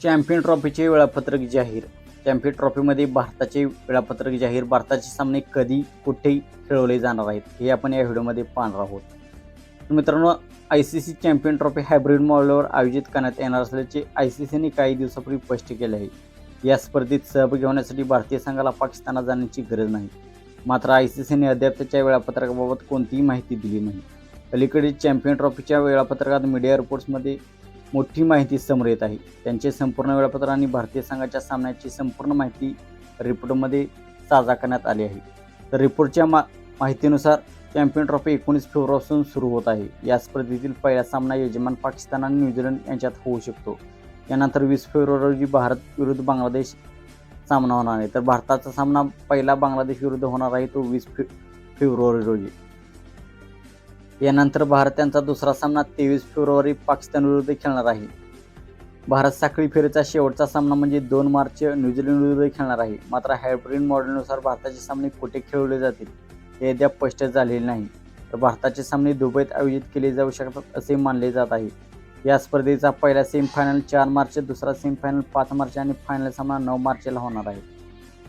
Champion ट्रॉफीचे वेळापत्रक जाहीर. Champion ट्रॉफीमध्ये भारताचे वेळापत्रक जाहीर. भारताचे सामने कधी कुठे खेळवले जाणार आहेत हे आपण या व्हिडिओमध्ये पाहणार आहोत. मित्रांनो I C C champion trophy hybrid मॉडेलवर आयोजित करण्यात येणार असल्याचे आय सी सीने काही दिवसापूर्वी स्पष्ट केले आहे. या स्पर्धेत सहभागी होण्यासाठी भारतीय संघाला पाकिस्तानात जाण्याची गरज नाही. मात्र आय सी सीने अद्याप त्याच्या वेळापत्रकाबाबत कोणतीही माहिती दिली नाही. अलीकडे चॅम्पियन ट्रॉफीच्या वेळापत्रकात मीडिया रिपोर्ट्समध्ये मोठी माहिती समोर येत आहे. त्यांचे संपूर्ण वेळापत्र आणि भारतीय संघाच्या सामन्याची संपूर्ण माहिती रिपोर्टमध्ये साझा करण्यात आली आहे. तर रिपोर्टच्या मा माहितीनुसार चॅम्पियन ट्रॉफी एकोणीस फेब्रुवारीपासून सुरू होत आहे. या स्पर्धेतील पहिला सामना यजमान पाकिस्तान आणि न्यूझीलंड यांच्यात होऊ शकतो. यानंतर वीस फेब्रुवारी रोजी भारत विरुद्ध बांगलादेश सामना होणार आहे. तर भारताचा सामना पहिला बांगलादेश विरुद्ध होणार आहे तो वीस फे फेब्रुवारी रोजी. यानंतर भारत त्यांचा दुसरा सामना तेवीस फेब्रुवारी पाकिस्तान विरुद्ध खेळणार आहे. भारत साखळी फेरीचा शेवटचा सामना म्हणजे दोन मार्च न्यूझीलंड विरुद्ध खेळणार आहे. मात्र हायब्रिड मॉडेलनुसार भारताचे सामने कुठे खेळवले जातील हे अद्याप स्पष्ट झालेले नाही. तर भारताचे सामने दुबईत आयोजित केले जाऊ शकतात असे मानले जात आहे. या स्पर्धेचा पहिला सेमीफायनल चार मार्च दुसरा सेमीफायनल पाच मार्च आणि फायनल सामना नऊ मार्चला होणार आहे.